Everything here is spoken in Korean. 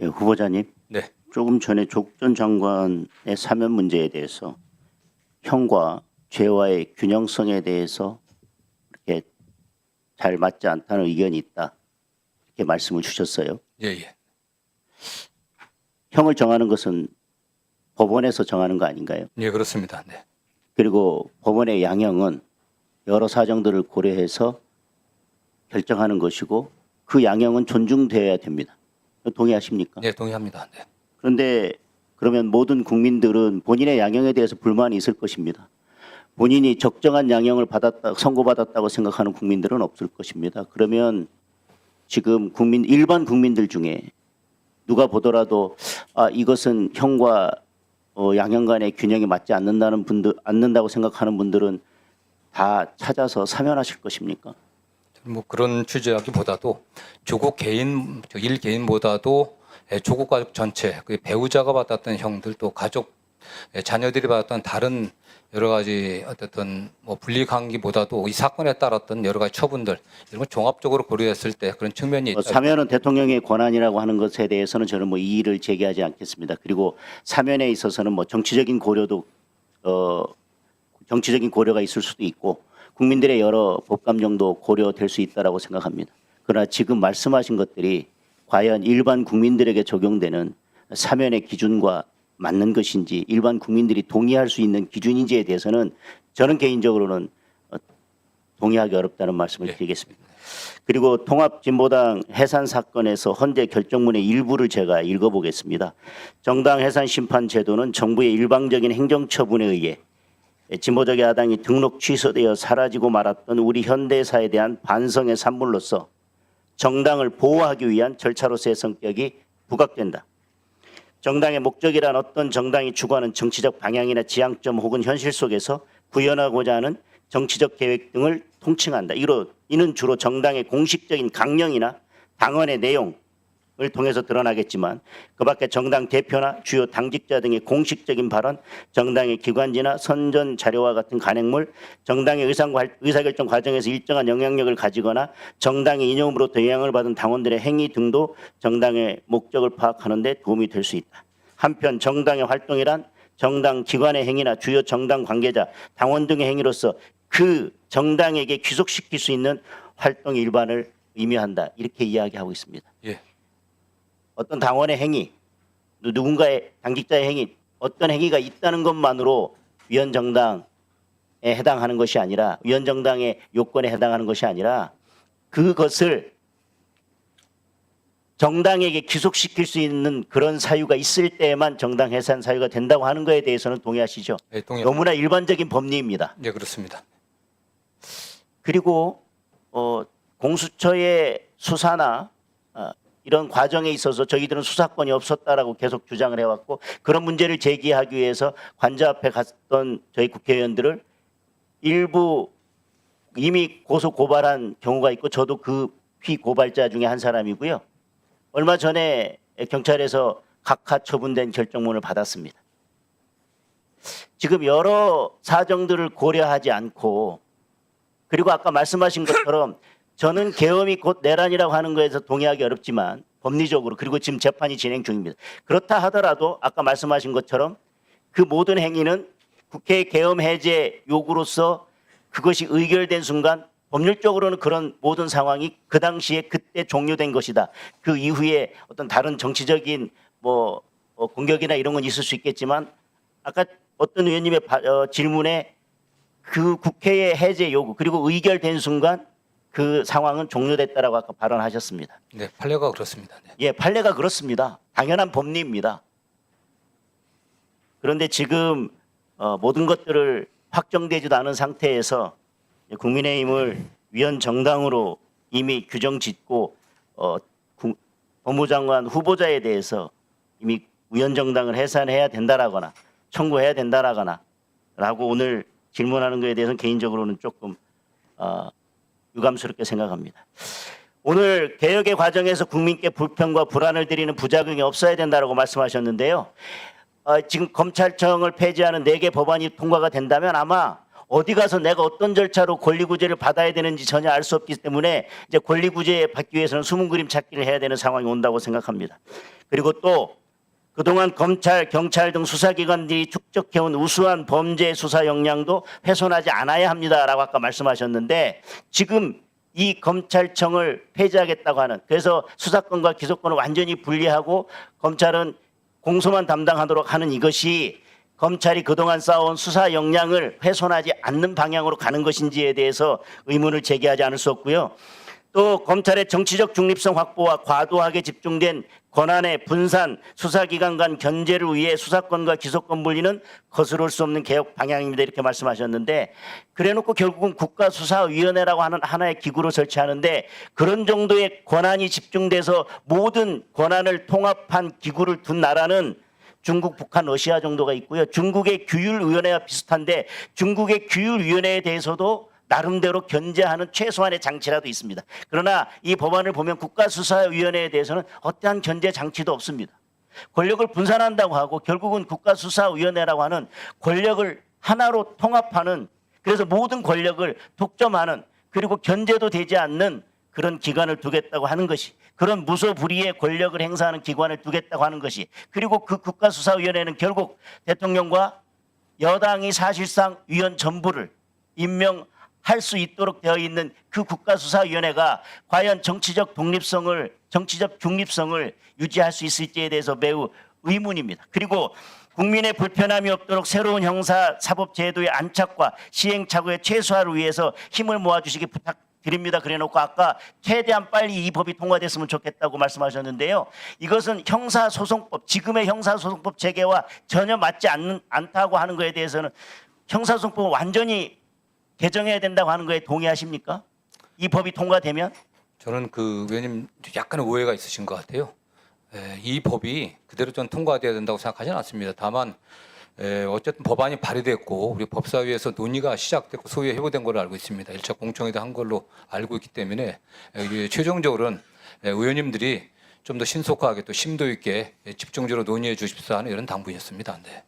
예, 후보자님, 네. 조금 전에 조국 전 장관의 사면 문제에 대해서 형과 죄와의 균형성에 대해서 이렇게 잘 맞지 않다는 의견이 있다. 이렇게 말씀을 주셨어요. 예, 예. 형을 정하는 것은 법원에서 정하는 거 아닌가요? 예, 그렇습니다. 네. 그리고 법원의 양형은 여러 사정들을 고려해서 결정하는 것이고 그 양형은 존중되어야 됩니다. 동의하십니까? 예, 동의합니다. 네. 그런데 그러면 모든 국민들은 본인의 양형에 대해서 불만이 있을 것입니다. 본인이 적정한 양형을 받았다, 선고받았다고 생각하는 국민들은 없을 것입니다. 그러면 지금 국민, 일반 국민들 중에 누가 보더라도 아, 이것은 형과 어, 양형 간의 균형이 맞지 않는다는 분들, 않는다고 생각하는 분들은 다 찾아서 사면하실 것입니까? 뭐 그런 취지하기보다도 조국 개인 저일 개인보다도 예, 조국 가족 전체 그 배우자가 받았던 형들 또 가족 예, 자녀들이 받았던 다른 여러 가지 어쨌든 뭐 분리 관계보다도 이 사건에 따랐던 여러 가지 처분들 이런 걸 종합적으로 고려했을 때 그런 측면이 어, 있다. 사면은 대통령의 권한이라고 하는 것에 대해서는 저는 뭐 이의를 제기하지 않겠습니다. 그리고 사면에 있어서는 뭐 정치적인 고려도 어 정치적인 고려가 있을 수도 있고 국민들의 여러 법감정도 고려될 수 있다라고 생각합니다. 그러나 지금 말씀하신 것들이 과연 일반 국민들에게 적용되는 사면의 기준과 맞는 것인지 일반 국민들이 동의할 수 있는 기준인지에 대해서는 저는 개인적으로는 어, 동의하기 어렵다는 말씀을 예. 드리겠습니다. 그리고 통합진보당 해산 사건에서 헌재 결정문의 일부를 제가 읽어보겠습니다. 정당 해산 심판 제도는 정부의 일방적인 행정처분에 의해 진보적 야당이 등록 취소되어 사라지고 말았던 우리 현대사에 대한 반성의 산물로서 정당을 보호하기 위한 절차로서의 성격이 부각된다. 정당의 목적이란 어떤 정당이 추구하는 정치적 방향이나 지향점 혹은 현실 속에서 구현하고자 하는 정치적 계획 등을 통칭한다. 이로 이는 주로 정당의 공식적인 강령이나 당원의 내용 을 통해서 드러나겠지만 그 밖에 정당 대표나 주요 당직자 등의 공식적인 발언, 정당의 기관지나 선전 자료와 같은 간행물, 정당의 의상 의사결정 과정에서 일정한 영향력을 가지거나 정당의 이념으로부터 영향을 받은 당원들의 행위 등도 정당의 목적을 파악하는 데 도움이 될 수 있다. 한편 정당의 활동이란 정당 기관의 행위나 주요 정당 관계자, 당원 등의 행위로서 그 정당에게 귀속시킬 수 있는 활동 일반을 의미한다. 이렇게 이야기하고 있습니다. 예. 어떤 당원의 행위, 누- 누군가의 당직자의 행위, 어떤 행위가 있다는 것만으로 위헌 정당에 해당하는 것이 아니라 위헌 정당의 요건에 해당하는 것이 아니라 그것을 정당에게 귀속시킬 수 있는 그런 사유가 있을 때에만 정당 해산 사유가 된다고 하는 것에 대해서는 동의하시죠? 예, 동의. 너무나 일반적인 법리입니다. 예, 그렇습니다. 그리고 어, 공수처의 수사나 어, 이런 과정에 있어서 저희들은 수사권이 없었다라고 계속 주장을 해왔고 그런 문제를 제기하기 위해서 관저 앞에 갔던 저희 국회의원들을 일부 이미 고소 고발한 경우가 있고 저도 그 피고발자 중에 한 사람이고요. 얼마 전에 경찰에서 각하 처분된 결정문을 받았습니다. 지금 여러 사정들을 고려하지 않고 그리고 아까 말씀하신 것처럼 저는 계엄이 곧 내란이라고 하는 거에서 동의하기 어렵지만 법리적으로 그리고 지금 재판이 진행 중입니다. 그렇다 하더라도 아까 말씀하신 것처럼 그 모든 행위는 국회 계엄 해제 요구로서 그것이 의결된 순간 법률적으로는 그런 모든 상황이 그 당시에 그때 종료된 것이다. 그 이후에 어떤 다른 정치적인 뭐 어, 공격이나 이런 건 있을 수 있겠지만 아까 어떤 의원님의 바- 어, 질문에 그 국회의 해제 요구 그리고 의결된 순간 그 상황은 종료됐다라고 아까 발언하셨습니다. 네, 판례가 그렇습니다. 네. 예, 판례가 그렇습니다. 당연한 법리입니다. 그런데 지금 어, 모든 것들을 확정되지도 않은 상태에서 국민의힘을 위헌 정당으로 이미 규정 짓고 어, 국- 법무장관 후보자에 대해서 이미 위헌 정당을 해산해야 된다라거나 청구해야 된다라거나 라고 오늘 질문하는 것에 대해서는 개인적으로는 조금 어, 유감스럽게 생각합니다. 오늘 개혁의 과정에서 국민께 불평과 불안을 드리는 부작용이 없어야 된다라고 말씀하셨는데요. 어, 지금 검찰청을 폐지하는 네개 법안이 통과가 된다면 아마 어디 가서 내가 어떤 절차로 권리구제를 받아야 되는지 전혀 알 수 없기 때문에 이제 권리구제 받기 위해서는 숨은 그림 찾기를 해야 되는 상황이 온다고 생각합니다. 그리고 또 그동안 검찰, 경찰 등 수사기관들이 축적해온 우수한 범죄 수사 역량도 훼손하지 않아야 합니다라고 아까 말씀하셨는데 지금 이 검찰청을 폐지하겠다고 하는 그래서 수사권과 기소권을 완전히 분리하고 검찰은 공소만 담당하도록 하는 이것이 검찰이 그동안 쌓아온 수사 역량을 훼손하지 않는 방향으로 가는 것인지에 대해서 의문을 제기하지 않을 수 없고요. 또 검찰의 정치적 중립성 확보와 과도하게 집중된 권한의 분산, 수사기관 간 견제를 위해 수사권과 기소권 분리는 거스를 수 없는 개혁 방향입니다. 이렇게 말씀하셨는데 그래놓고 결국은 국가수사위원회라고 하는 하나의 기구를 설치하는데 그런 정도의 권한이 집중돼서 모든 권한을 통합한 기구를 둔 나라는 중국, 북한, 러시아 정도가 있고요. 중국의 규율위원회와 비슷한데 중국의 규율위원회에 대해서도 나름대로 견제하는 최소한의 장치라도 있습니다. 그러나 이 법안을 보면 국가수사위원회에 대해서는 어떠한 견제 장치도 없습니다. 권력을 분산한다고 하고 결국은 국가수사위원회라고 하는 권력을 하나로 통합하는 그래서 모든 권력을 독점하는 그리고 견제도 되지 않는 그런 기관을 두겠다고 하는 것이 그런 무소불위의 권력을 행사하는 기관을 두겠다고 하는 것이 그리고 그 국가수사위원회는 결국 대통령과 여당이 사실상 위원 전부를 임명 할 수 있도록 되어 있는 그 국가수사위원회가 과연 정치적 독립성을 정치적 중립성을 유지할 수 있을지에 대해서 매우 의문입니다. 그리고 국민의 불편함이 없도록 새로운 형사 사법 제도의 안착과 시행착오의 최소화를 위해서 힘을 모아 주시기 부탁 드립니다. 그래놓고 아까 최대한 빨리 이 법이 통과됐으면 좋겠다고 말씀하셨는데요. 이것은 형사소송법 지금의 형사소송법 체계와 전혀 맞지 않는 않다고 하는 것에 대해서는 형사소송법을 완전히 개정해야 된다고 하는 거에 동의하십니까? 이 법이 통과되면 저는 그 의원님 약간 오해가 있으신 것 같아요. 에, 이 법이 그대로 전 통과돼야 된다고 생각하지는 않습니다. 다만 에, 어쨌든 법안이 발의됐고 우리 법사위에서 논의가 시작됐고 소위 해고된 걸로 알고 있습니다. 1차 공청회도 한 걸로 알고 있기 때문에 에, 이게 최종적으로는 에, 의원님들이 좀 더 신속하게 또 심도 있게 에, 집중적으로 논의해 주십사 하는 이런 당부였습니다. 네.